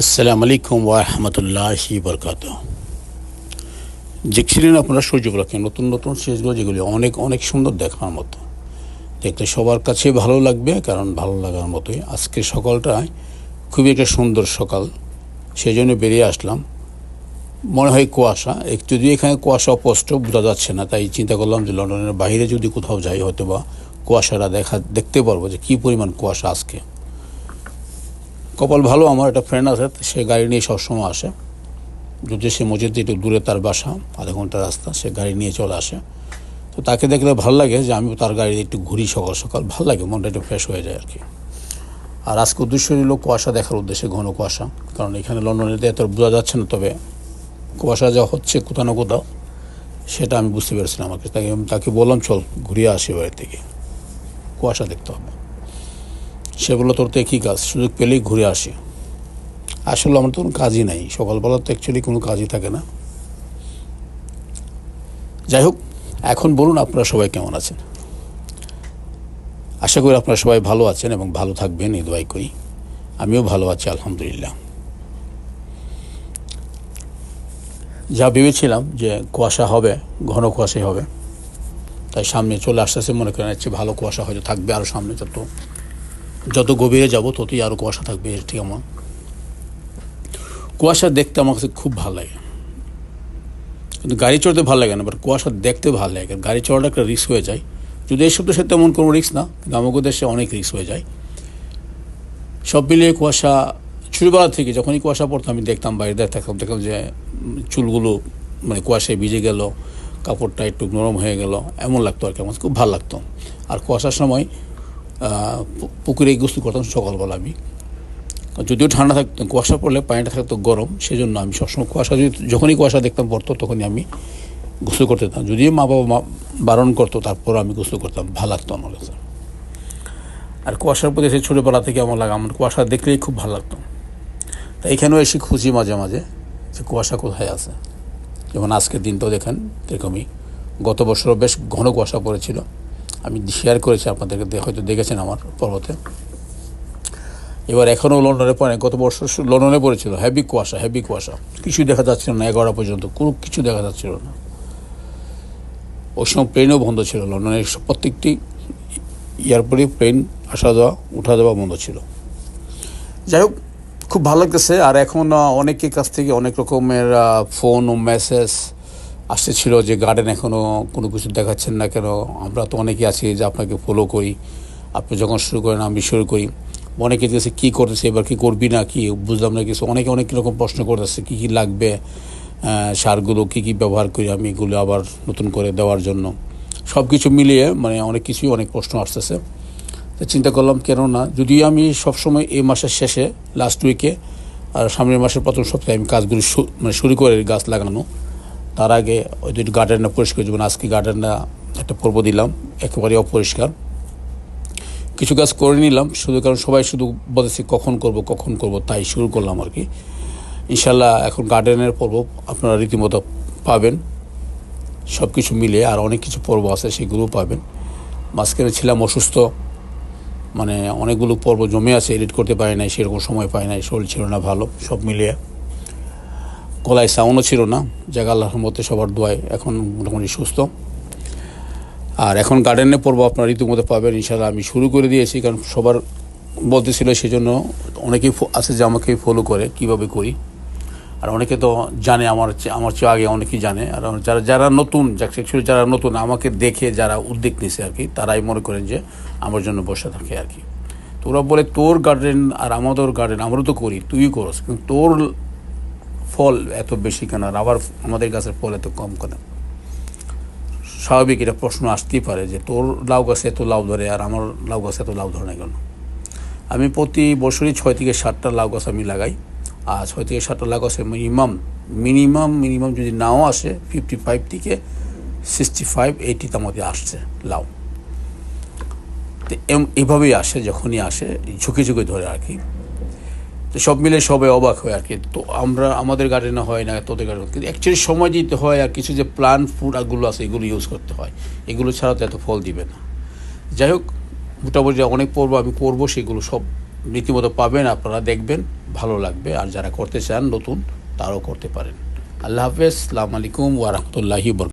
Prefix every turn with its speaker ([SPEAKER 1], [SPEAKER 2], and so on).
[SPEAKER 1] আসসালামু আলাইকুম ওরহমতুল্লাহি বরকাত দেখছিলেন আপনারা সূর্যগুলোকে নতুন নতুন সিরিজগুলো, যেগুলি অনেক অনেক সুন্দর দেখার মতো। দেখতে সবার কাছে ভালো লাগবে, কারণ ভালো লাগার মতোই। আজকে সকালটায় খুবই একটা সুন্দর সকাল সেই জন্য বেরিয়ে আসলাম। মনে হয় কুয়াশা এক যদি এখানে কুয়াশা অপষ্ট বোঝা যাচ্ছে না, তাই চিন্তা করলাম যে লন্ডনের বাইরে যদি কোথাও যাই হয়তো বা কুয়াশাটা দেখা, দেখতে পারব যে কী পরিমাণ কুয়াশা আজকে। কপাল ভালো, আমার একটা ফ্রেন্ড আছে, সে গাড়ি নিয়ে সবসময় আসে। যদি সে মসজিদ একটু দূরে, তার বাসা, আধা ঘণ্টা রাস্তা, সে গাড়ি নিয়ে চলে আসে। তো তাকে দেখলে ভালো লাগে যে আমি তার গাড়ি একটু ঘুরি সকাল সকাল, ভালো লাগে, মনটা একটু ফ্রেশ হয়ে যায় আর কি। আর আজকে উদ্দেশ্য হল কুয়াশা দেখার উদ্দেশ্যে ঘন কুয়াশা, কারণ এখানে লন্ডনেতে এত বোঝা যাচ্ছে না, তবে কুয়াশা যা হচ্ছে কোথাও না কোথাও, সেটা আমি বুঝতে পেরেছিলাম আমাকে। তাকে আমি তাকে বললাম, চল ঘুরিয়ে আসি বাড়ি থেকে। কুয়াশা দেখতে হবে। সেগুলো তোর তো একই কাজ? সুযোগ পেলেই ঘুরে আসি। আসলে আমার তো কোনো কাজই নাই। সকালবেলা তো অ্যাকচুয়ালি কোনো কাজই থাকে না। যাই হোক, এখন বলুন আপনারা সবাই কেমন আছেন? আশা করি আপনারা সবাই ভালো আছেন এবং ভালো থাকবেন, এই দোয়াই করি। আমিও ভালো আছি, আলহামদুলিল্লাহ। যা ভেবেছিলাম যে কুয়াশা হবে, ঘন কুয়াশাই হবে, তাই সামনে চলে আসতে আসতেছে, মনে করেন হচ্ছে ভালো কুয়াশা হয়তো থাকবে আরও সামনে যত যত গভীরে যাব ততই আরও কুয়াশা থাকবে ঠিক আমার কুয়াশা দেখতে আমার কাছে খুব ভালো লাগে। কিন্তু গাড়ি চড়তে ভালো লাগে না বাট কুয়াশা দেখতে ভালো লাগে। গাড়ি চড়াটা একটা রিস্ক হয়ে যায়। যদি এইসব দেশে তেমন কোনো রিস্ক না, কিন্তু দেশে অনেক রিস্ক হয়ে যায়। সব মিলিয়ে কুয়াশা, ছোটোবেলা থেকে যখনই কুয়াশা পড়তো, আমি দেখতাম, বাইরে দেখতাম দেখলাম যে চুলগুলো মানে কুয়াশায় ভিজে গেল, কাপড়টা একটু নরম হয়ে গেল, এমন লাগতো আর কি, আমার খুব ভালো লাগতো। আর কুয়াশার সময় পুকুরে গোসল করতাম সকালবেলা আমি। যদিও ঠান্ডা থাকতো কুয়াশা পড়লে পানিটা থাকতো গরম সেই জন্য আমি সবসময় কুয়াশা, যদি যখনই কুয়াশা দেখতাম পড়তো, তখনই আমি গোসল করতে যেতাম। যদিও মা বাবা মা বারণ করতো তারপর আমি গোসল করতাম, ভালো লাগতো আমার কাছে। আর কুয়াশার প্রতি সেই ছোটোবেলা থেকে আমার লাগে, আমার কুয়াশা দেখলেই খুব ভালো লাগতো। তা এখানেও এসে খুঁজি মাঝে মাঝে যে কুয়াশা কোথায় আছে। যেমন আজকের দিনটাও দেখেন, এরকমই। গত বছরও বেশ ঘন কুয়াশা পড়েছিল। আমি শেয়ার করেছি আপনাদেরকে হয়তো দেখেছেন আমার পর্বতে। এবার এখনও লন্ডনে পড়ে গত বছর লন্ডনে পড়েছিল হ্যাভি কুয়াশা হেভি কুয়াশা। কিছুই দেখা যাচ্ছিল না, এগারোটা পর্যন্ত, কোনো কিছু দেখা যাচ্ছিল না। ওই সময় প্লেনও বন্ধ ছিল, লন্ডনের প্রত্যেকটি এয়ারপোর্টে প্লেন আসা যাওয়া, উঠা দেওয়া বন্ধ ছিল। যাই হোক, খুব ভালো লাগতেছে, আর এখন অনেকের কাছ থেকে অনেক রকমের ফোন ও মেসেজ আসতেছিল যে গার্ডেন এখনও কোনো কিছু দেখাচ্ছেন না কেন? আমরা তো অনেকে আছি যে আপনাকে ফলো করি। আপনি যখন শুরু করেন, আমি শুরু করি। অনেকে কাছে কী করতেছে, এবার কী করবি না কি? বুঝলাম না কিছু। অনেকে অনেক রকম প্রশ্ন করতেছে, কী কী লাগবে? সারগুলো কী কী ব্যবহার করি আমি এগুলো আবার নতুন করে দেওয়ার জন্য। সব কিছু মিলিয়ে মানে অনেক কিছুই অনেক প্রশ্ন আসতেছে। তো চিন্তা করলাম, কেন না? যদিও আমি সবসময় এই মাসের শেষে লাস্ট উইকে আর সামনের মাসের প্রথম সপ্তাহে আমি কাজগুলি মানে শুরু করে গাছ লাগানো। তার আগে ওই দুটি গার্ডেনটা পরিষ্কার যেমন আজকে গার্ডেনটা একটা পর্ব দিলাম একেবারে অপরিষ্কার। কিছু কাজ করে নিলাম, শুধু কারণ সবাই শুধু বলেছে কখন করব কখন করব, তাই শুরু করলাম আর কি। ইনশাল্লাহ এখন গার্ডেনের পর্ব আপনারা রীতিমতো পাবেন। সব কিছু মিলে আর অনেক কিছু পর্ব আছে, সেগুলোও পাবেন। মাঝখানে ছিলাম অসুস্থ মানে অনেকগুলো পর্ব জমে আছে, এডিট করতে পারি নাই, সেরকম সময় পাই নাই, শরীর ছিল না ভালো, সব মিলিয়ে। গলায় সাউন্ডও ছিল না। জায়গা আল্লাহর মধ্যে সবার দোয়ায় এখন মোটামুটি সুস্থ। আর এখন গার্ডেনে পড়ব, আপনার রীতিমতো পাবেন ইনশাল্লাহ আমি শুরু করে দিয়েছি, কারণ সবার বলতেছিল সেই জন্য অনেকেই আছে যে আমাকে ফলো করে, কীভাবে করি। আর অনেকে তো জানে, আমার আমার চেয়ে আগে অনেকেই জানে। আর যারা যারা নতুন যারা নতুন, আমাকে দেখে যারা উদ্যোগ নিছে আর কি, তারাই মনে করেন যে আমার জন্য বসে থাকে আর কি। তো ওরা বলে তোর গার্ডেন আর আমাদের গার্ডেন আমরাও তো করি তুই করস। কিন্তু তোর ফল এত বেশি কেন? আর আবার আমাদের গাছের ফল এত কম কেন? স্বাভাবিক এটা প্রশ্ন আসতেই পারে যে তোর লাউ গাছে এত লাউ ধরে আর আমার লাউ গাছে এত লাউ ধরে না কেন? আমি প্রতি বছরই ছয় থেকে সাতটা লাউ গাছ আমি লাগাই। আর ছয় থেকে সাতটা লাউ গাছে মিনিমাম মিনিমাম মিনিমাম যদি নাও আসে ফিফটি ফাইভ থেকে সিক্সটি ফাইভ এইটিতে আমাদের আসছে লাউ। তো এইভাবেই আসে, যখনই আসে, ঝুঁকে ঝুঁকে ধরে আর কি। তো সব মিলে সবাই অবাক হয় আর কি। তো আমরা, আমাদের গার্ডেনে হয় না, তোদের গার্ডেন কিন্তু অ্যাকচুয়ালি সময় দিতে হয় আর কিছু যে প্লান ফুড আরগুলো আছে, এগুলো ইউজ করতে হয়। এগুলো ছাড়া তো এত ফল দিবে না। যাই হোক, মোটামুটি অনেক পর্ব আমি করব, সেগুলো সব রীতিমতো পাবেন, আপনারা দেখবেন, ভালো লাগবে। আর যারা করতে চান নতুন, তারাও করতে পারেন। আল্লাহ হাফেজ, সালাম আলাইকুম ওয়া রাহমাতুল্লাহি বরকাতুহু।